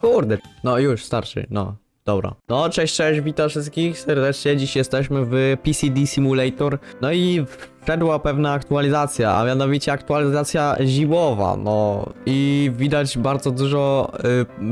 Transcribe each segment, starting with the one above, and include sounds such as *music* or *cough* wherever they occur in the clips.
Kurde. No już, starszy, no. Dobra. No, cześć, cześć, witam wszystkich serdecznie. Dziś jesteśmy w PCD Simulator. No i wszedła pewna aktualizacja, a mianowicie aktualizacja zimowa. No i widać bardzo dużo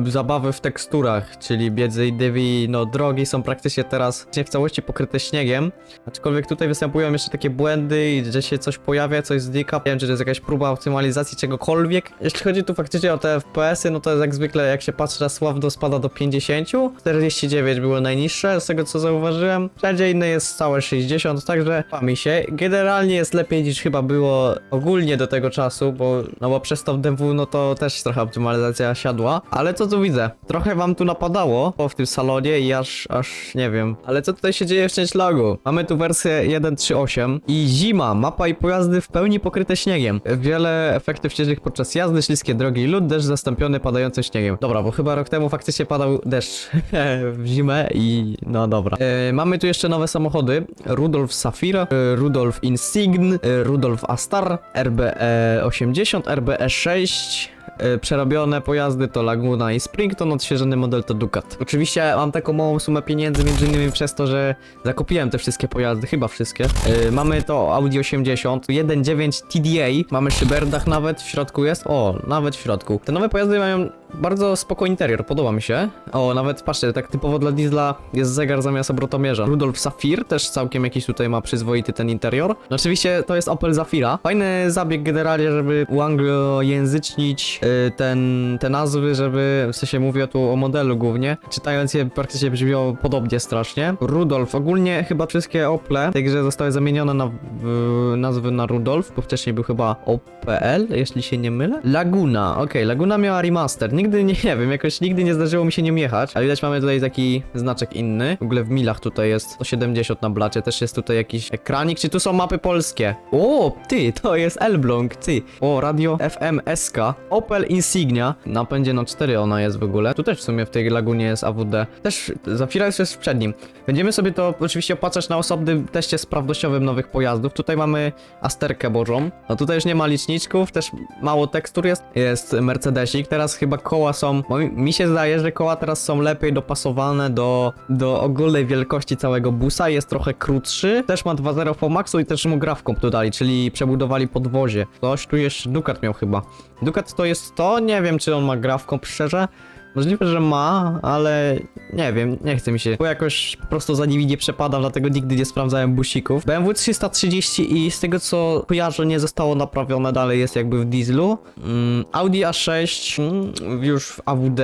y, zabawy w teksturach, czyli biedzy i dywi, no drogi są praktycznie teraz w całości pokryte śniegiem. Aczkolwiek tutaj występują jeszcze takie błędy, że się coś pojawia, coś znika. Nie wiem, czy to jest jakaś próba optymalizacji czegokolwiek. Jeśli chodzi tu faktycznie o te FPS-y, no to jest jak zwykle, jak się patrzy na sławno, spada do 50. 49 było najniższe, z tego co zauważyłem. Wszędzie inne jest całe 60, także mi się. Generalnie jest lepiej niż chyba było ogólnie do tego czasu, bo no bo przez w DW no to też trochę optymalizacja siadła. Ale co tu widzę? Trochę wam tu napadało po w tym salonie i aż, aż nie wiem. Ale co tutaj się dzieje w changelogu? Mamy tu wersję 1.3.8 i zima, mapa i pojazdy w pełni pokryte śniegiem. Wiele efektów śnieżnych podczas jazdy, śliskie drogi i lód, deszcz zastąpiony padającym śniegiem. Dobra, bo chyba rok temu faktycznie padał deszcz *laughs* w zimę i no dobra. E, mamy tu jeszcze nowe samochody. Rudolf Safir, e, Rudolf Insign, e, Rudolf Astar, RBE 80, RBE 6, e, Przerobione pojazdy to Laguna i Springton, odświeżony model to Ducat. Oczywiście mam taką małą sumę pieniędzy, między innymi przez to, że zakupiłem te wszystkie pojazdy, chyba wszystkie. E, mamy to Audi 80, 1.9 TDA, mamy szyberdach nawet, w środku jest, o, nawet w środku. Te nowe pojazdy mają bardzo spoko interior, podoba mi się. O, nawet patrzcie, tak typowo dla diesla jest zegar zamiast obrotomierza. Rudolf Safir też całkiem jakiś tutaj ma przyzwoity ten interior. No oczywiście to jest Opel Zafira. Fajny zabieg generalnie, żeby uanglojęzycznić y, ten, te nazwy, żeby, w sensie mówię tu o modelu głównie, czytając je praktycznie brzmią podobnie strasznie. Rudolf, ogólnie chyba wszystkie Ople grze zostały zamienione na nazwy na Rudolf, bo wcześniej był chyba OPL, jeśli się nie mylę. Laguna, okej, Laguna miała remaster. Nigdy nie, nie wiem, jakoś nigdy nie zdarzyło mi się nią jechać, ale widać mamy tutaj taki znaczek inny. W ogóle w milach tutaj jest 170 na blacie, też jest tutaj jakiś ekranik. Czy tu są mapy polskie? O, ty, to jest Elbląg, ty. O, radio FM SK. Opel Insignia. Napędzie na 4 ona jest w ogóle. Tu też w sumie w tej lagunie jest AWD. Też Zafira jest w przednim. Będziemy sobie to oczywiście opatrzeć na osobnym teście sprawnościowym nowych pojazdów. Tutaj mamy Asterkę Bożą. No tutaj już nie ma liczniczków, też mało tekstur jest. Jest Mercedesik. Teraz chyba koła są, mi, się zdaje, że koła teraz są lepiej dopasowane do, do ogólnej wielkości całego busa. Jest trochę krótszy. Też ma 2.0 po maxu i też mu grafką dodali, czyli przebudowali podwozie. Coś tu jeszcze Ducat miał chyba. Ducat to jest to? Nie wiem, czy on ma grafką szczerze. Możliwe, że ma, ale nie wiem, nie chce mi się, bo jakoś po prostu za nimi nie przepadam, dlatego nigdy nie sprawdzałem busików. BMW 330 i z tego co kojarzę nie zostało naprawione, dalej jest jakby w dieslu. Mm, Audi A6 mm, już w AWD.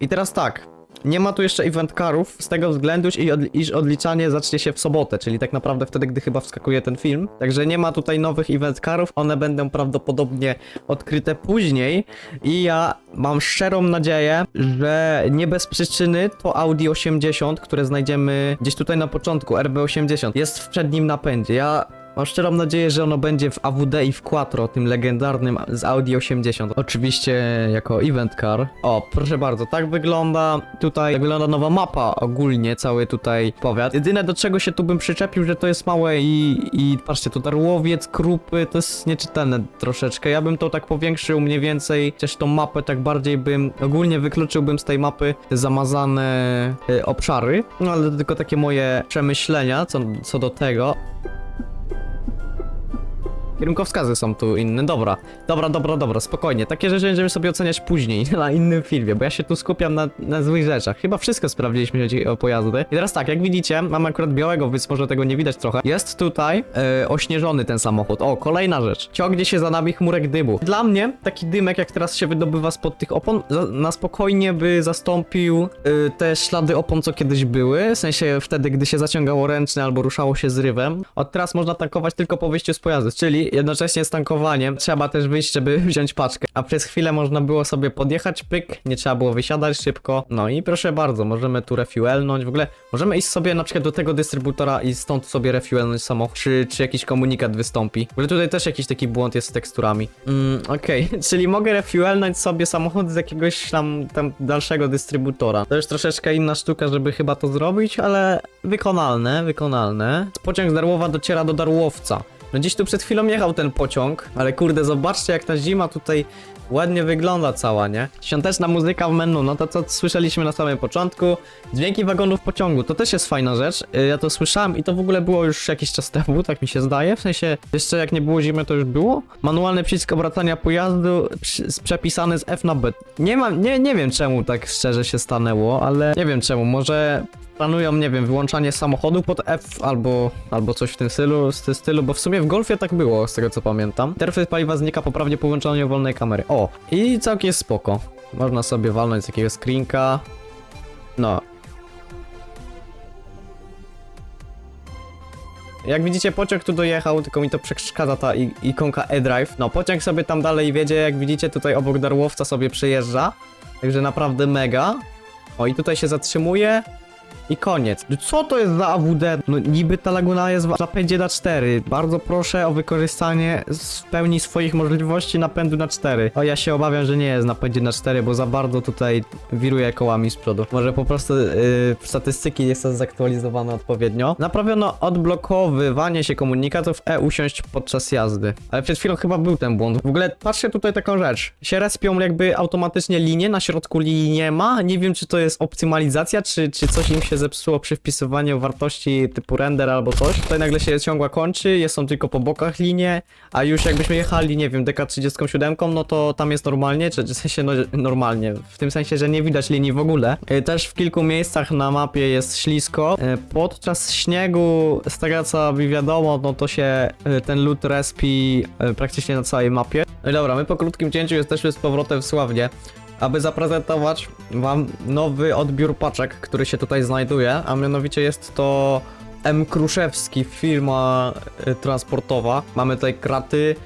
I teraz tak, nie ma tu jeszcze event carów z tego względu, iż od- iż odliczanie zacznie się w sobotę, czyli tak naprawdę wtedy, gdy chyba wskakuje ten film. Także nie ma tutaj nowych event carów, one będą prawdopodobnie odkryte później i ja mam szczerą nadzieję, że nie bez przyczyny to Audi 80, które znajdziemy gdzieś tutaj na początku, RB80, jest w przednim napędzie. Ja Mam szczerą nadzieję, że ono będzie w AWD i w Quattro, tym legendarnym z Audi 80. Oczywiście jako event car. O, proszę bardzo, tak wygląda tutaj, tak wygląda nowa mapa ogólnie, cały tutaj powiat. Jedyne do czego się tu bym przyczepił, że to jest małe i, i patrzcie, to darłowiec, krupy, to jest nieczytelne troszeczkę. Ja bym to tak powiększył mniej więcej, chociaż tą mapę tak bardziej bym, ogólnie wykluczyłbym z tej mapy te zamazane y, obszary. No ale to tylko takie moje przemyślenia co, co do tego. Kierunkowskazy są tu inne. Dobra, dobra, dobra, dobra, spokojnie. Takie rzeczy będziemy sobie oceniać później, *laughs* na innym filmie, bo ja się tu skupiam na, na złych rzeczach. Chyba wszystko sprawdziliśmy, jeśli chodzi o pojazdy. I teraz tak, jak widzicie, mamy akurat białego, więc może tego nie widać trochę. Jest tutaj e, ośnieżony ten samochód. O, kolejna rzecz. Ciągnie się za nami chmurek dymu. Dla mnie taki dymek, jak teraz się wydobywa spod tych opon, za, na spokojnie by zastąpił e, te ślady opon, co kiedyś były. W sensie wtedy, gdy się zaciągało ręczne albo ruszało się zrywem. Od teraz można tankować tylko po wyjściu z pojazdu, czyli jednocześnie z tankowaniem trzeba też wyjść, żeby *laughs* wziąć paczkę. A przez chwilę można było sobie podjechać, pyk, nie trzeba było wysiadać szybko. No i proszę bardzo, możemy tu refuelnąć. W ogóle możemy iść sobie na przykład do tego dystrybutora i stąd sobie refuelnąć samochód, czy, czy jakiś komunikat wystąpi. W ogóle tutaj też jakiś taki błąd jest z teksturami. Mm, okej, *laughs* czyli mogę refuelnąć sobie samochód z jakiegoś tam, tam dalszego dystrybutora. To już troszeczkę inna sztuka, żeby chyba to zrobić, ale wykonalne, wykonalne. Pociąg z Darłowa dociera do Darłowca. No gdzieś tu przed chwilą jechał ten pociąg, ale kurde, zobaczcie jak ta zima tutaj ładnie wygląda cała, nie? Świąteczna muzyka w menu, no to co słyszeliśmy na samym początku. Dźwięki wagonów pociągu, to też jest fajna rzecz. Y, Ja to słyszałem i to w ogóle było już jakiś czas temu, *laughs* tak mi się zdaje. W sensie, jeszcze jak nie było zimy, to już było. Manualny przycisk obracania pojazdu przepisany z F na B. Nie mam, nie, nie wiem czemu tak szczerze się stanęło, ale nie wiem czemu. Może planują, nie wiem, wyłączanie samochodu pod F albo, albo coś w tym stylu, z tym stylu, bo w sumie w Golfie tak było, z tego co pamiętam. Interfejs paliwa znika poprawnie po włączeniu wolnej kamery. O, i całkiem spoko. Można sobie walnąć z jakiegoś screenka. No. Jak widzicie, pociąg tu dojechał, tylko mi to przeszkadza ta ikonka e-drive. No, pociąg sobie tam dalej wiedzie, jak widzicie, tutaj obok Darłowca sobie przejeżdża. Także naprawdę mega. O, i tutaj się zatrzymuje. I koniec. No Co to jest za AWD? No niby ta laguna jest w napędzie na 4. Bardzo proszę o wykorzystanie z pełni swoich możliwości napędu na 4. O, ja się obawiam, że nie jest napędzie na 4, bo za bardzo tutaj wiruje kołami z przodu. Może po prostu yy, statystyki nie są zaktualizowane odpowiednio. Naprawiono odblokowywanie się komunikatów E usiąść podczas jazdy. Ale przed chwilą chyba był ten błąd. W ogóle patrzcie tutaj taką rzecz. Się respią jakby automatycznie linie, na środku linii nie ma. Nie wiem czy to jest optymalizacja, czy, czy coś im się zepsuło przy wpisywaniu wartości typu render albo coś. Tutaj nagle się ciągła kończy, jest są tylko po bokach linie, a już jakbyśmy jechali, nie wiem, DK37, no to tam jest normalnie, czy w sensie no, normalnie, w tym sensie, że nie widać linii w ogóle. Y, Też w kilku miejscach na mapie jest ślisko. Y, Podczas śniegu, z tego co mi wiadomo, no to się y, ten lód respi praktycznie na całej mapie. No i dobra, my po krótkim cięciu jesteśmy z powrotem w Sławnie aby zaprezentować wam nowy odbiór paczek, który się tutaj znajduje, a mianowicie jest to M. Kruszewski, firma y, transportowa. Mamy tutaj kraty,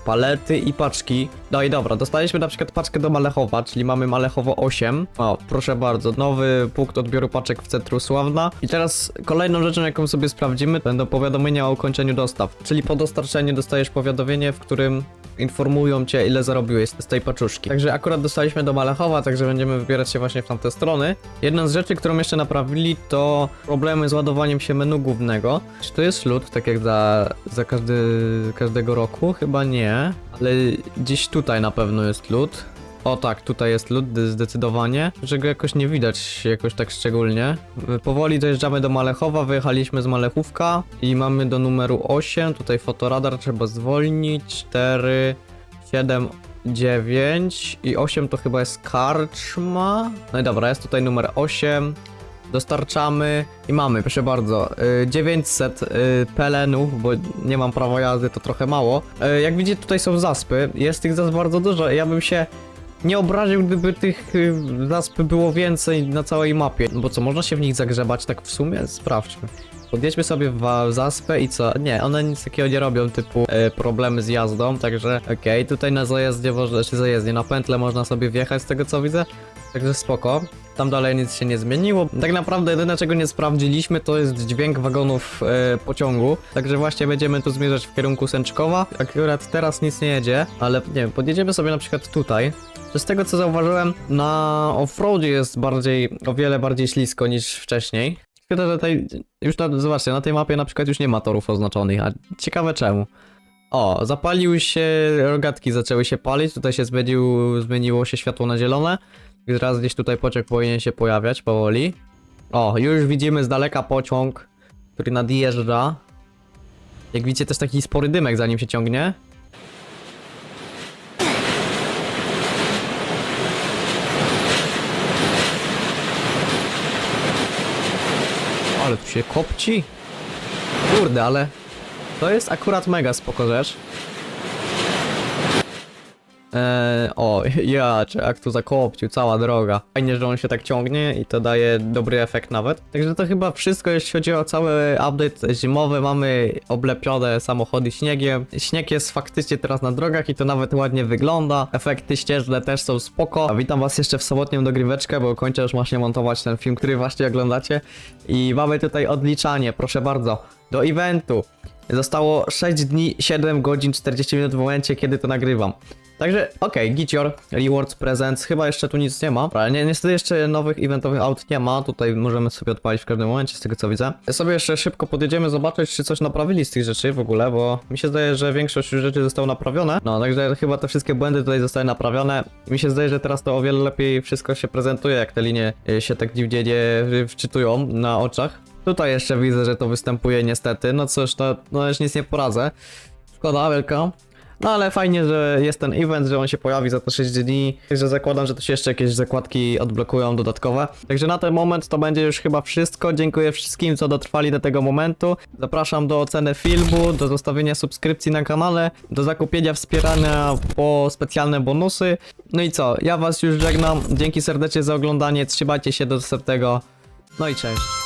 palety i paczki. No i dobra, dostaliśmy na przykład paczkę do Malechowa, czyli mamy Malechowo 8. O, proszę bardzo, nowy punkt odbioru paczek w centrum Sławna. I teraz kolejną rzeczą, jaką sobie sprawdzimy, będą powiadomienia o ukończeniu dostaw. Czyli po dostarczeniu dostajesz powiadomienie, w którym informują cię, ile zarobiłeś z tej paczuszki. Także akurat dostaliśmy do Malechowa, także będziemy wybierać się właśnie w tamte strony. Jedna z rzeczy, którą jeszcze naprawili, to problemy z ładowaniem się menu głównego. Czy to jest lód, tak jak za, za każdy, każdego roku? Chyba nie, ale gdzieś tutaj na pewno jest lód. O tak, tutaj jest lód zdecydowanie, że go jakoś nie widać jakoś tak szczególnie. Powoli dojeżdżamy do Malechowa, wyjechaliśmy z Malechówka i mamy do numeru 8, tutaj fotoradar trzeba zwolnić, 4, 7, 9 i 8 to chyba jest karczma. No i dobra, jest tutaj numer 8. Dostarczamy i mamy, proszę bardzo, y, 900 y, pelenów, bo nie mam prawa jazdy, to trochę mało. Y, Jak widzicie, tutaj są zaspy, jest tych zasp bardzo dużo. Ja bym się nie obraził, gdyby tych y, zasp było więcej na całej mapie. Bo co, można się w nich zagrzebać tak w sumie? Sprawdźmy. Podjedźmy sobie w zaspę i co? Nie, one nic takiego nie robią, typu problemy z jazdą, także okej, tutaj na zajeździe można, czy zajezdnie, na pętle można sobie wjechać z tego co widzę, także spoko. Tam dalej nic się nie zmieniło. Tak naprawdę jedyne czego nie sprawdziliśmy to jest dźwięk wagonów e, pociągu, także właśnie będziemy tu zmierzać w kierunku Sęczkowa. Akurat teraz nic nie jedzie, ale nie wiem, podjedziemy sobie na przykład tutaj. Z tego co zauważyłem, na offroadzie jest bardziej, o wiele bardziej ślisko niż wcześniej. Szkoda, że tutaj, już na, zobaczcie, na tej mapie na przykład już nie ma torów oznaczonych, a ciekawe czemu. O, zapaliły się, rogatki zaczęły się palić, tutaj się zmienił, zmieniło się światło na zielone. Teraz gdzieś tutaj pociąg powinien się pojawiać powoli. O, już widzimy z daleka pociąg, który nadjeżdża. Jak widzicie też taki spory dymek za nim się ciągnie. Ale tu się kopci. Kurde, ale to jest akurat mega spoko rzecz. Eee, o, *laughs* ja, czy jak tu zakopcił, cała droga. Fajnie, że on się tak ciągnie i to daje dobry efekt nawet. Także to chyba wszystko, jeśli chodzi o cały update zimowy. Mamy oblepione samochody śniegiem. Śnieg jest faktycznie teraz na drogach i to nawet ładnie wygląda. Efekty ścieżne też są spoko. A witam was jeszcze w sobotnią dogryweczkę, bo kończę już właśnie montować ten film, który właśnie oglądacie. I mamy tutaj odliczanie, proszę bardzo, do eventu. Zostało 6 dni, 7 godzin, 40 minut w momencie, kiedy to nagrywam. Także okej, okay, Rewards, Presents, chyba jeszcze tu nic nie ma. Ale nie, niestety jeszcze nowych eventowych aut nie ma, tutaj możemy sobie odpalić w każdym momencie z tego co widzę. Ja sobie jeszcze szybko podjedziemy zobaczyć, czy coś naprawili z tych rzeczy w ogóle, bo mi się zdaje, że większość już rzeczy zostało naprawione. No, także chyba te wszystkie błędy tutaj zostały naprawione. Mi się zdaje, że teraz to o wiele lepiej wszystko się prezentuje, jak te linie y, się tak dziwnie nie y, wczytują na oczach. Tutaj jeszcze widzę, że to występuje niestety. No cóż, no, no już nic nie poradzę. Szkoda wielka. No ale fajnie, że jest ten event, że on się pojawi za te 6 dni. Także zakładam, że to się jeszcze jakieś zakładki odblokują dodatkowe. Także na ten moment to będzie już chyba wszystko. Dziękuję wszystkim, co dotrwali do tego momentu. Zapraszam do oceny filmu, do zostawienia subskrypcji na kanale, do zakupienia wspierania po specjalne bonusy. No i co? Ja was już żegnam. Dzięki serdecznie za oglądanie. Trzymajcie się do następnego. No i cześć.